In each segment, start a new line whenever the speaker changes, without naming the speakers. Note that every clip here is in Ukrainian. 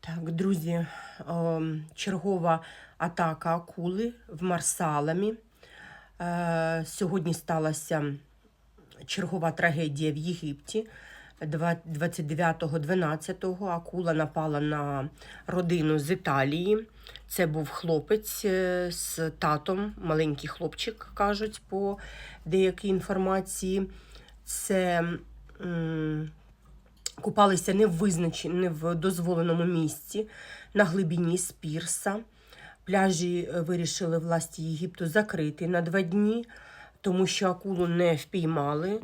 Так, друзі, чергова атака акули в Марсаламі. Е, Сьогодні сталася чергова трагедія в Єгипті. Два- 29.12 акула напала на родину з Італії. Це був хлопець е, з татом, маленький хлопчик, кажуть, по деякій інформації. Це купалися не в визначені, не в дозволеному місці на глибині з пірса. Пляжі е, вирішили власті Єгипту закрити на два дні, тому що акулу не впіймали.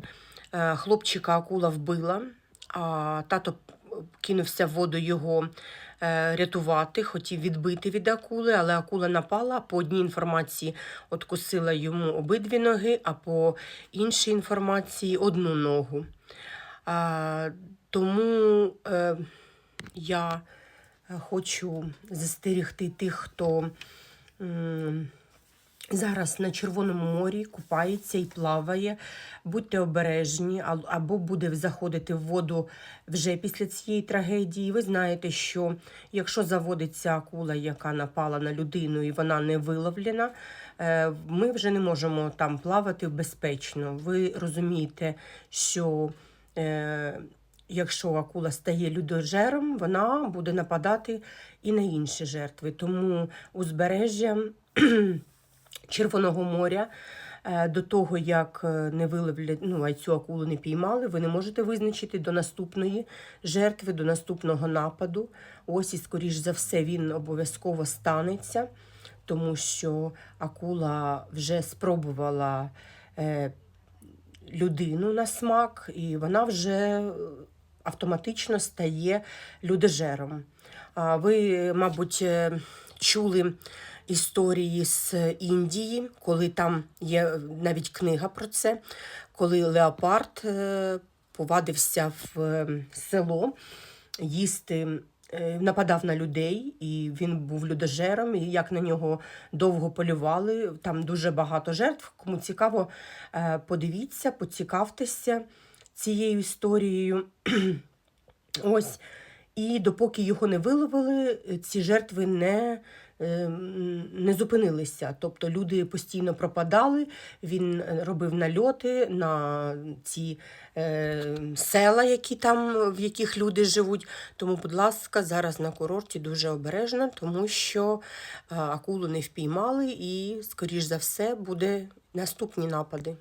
Е, Хлопчика акула вбила, а тато кинувся в воду його е, рятувати, хотів відбити від акули, але акула напала. По одній інформації откусила йому обидві ноги, а по іншій інформації одну ногу. Тому е, я хочу застерігти тих, хто зараз на Червоному морі купається і плаває. Будьте обережні, або буде заходити в воду вже після цієї трагедії. Ви знаєте, що якщо заводиться акула, яка напала на людину і вона не виловлена, е, ми вже не можемо там плавати безпечно. Ви розумієте, що якщо акула стає людожером, вона буде нападати і на інші жертви. Тому узбережжя Червоного моря. е, До того, як е, не виловлять, ну, а цю акулу не піймали, ви не можете визначити до наступної жертви, до наступного нападу. Ось і, скоріш за все, він обов'язково станеться, тому що акула вже спробувала е, людину на смак, і вона вже е, автоматично стає людожером. Ви, мабуть, е, чули історії з Індії, коли там є навіть книга про це, коли леопард е, повадився в е, село їсти. Е, Нападав на людей, і він був людожером, і як на нього довго полювали. Там дуже багато жертв. Кому цікаво, е, подивіться, поцікавтеся цією історією. Ось. І допоки його не виловили, ці жертви не, е, не зупинилися. Тобто люди постійно пропадали, він робив нальоти на ці е, села, які там, в яких люди живуть. Тому, будь ласка, зараз на курорті дуже обережно, тому що е, акулу не впіймали і, скоріш за все, буде наступні напади.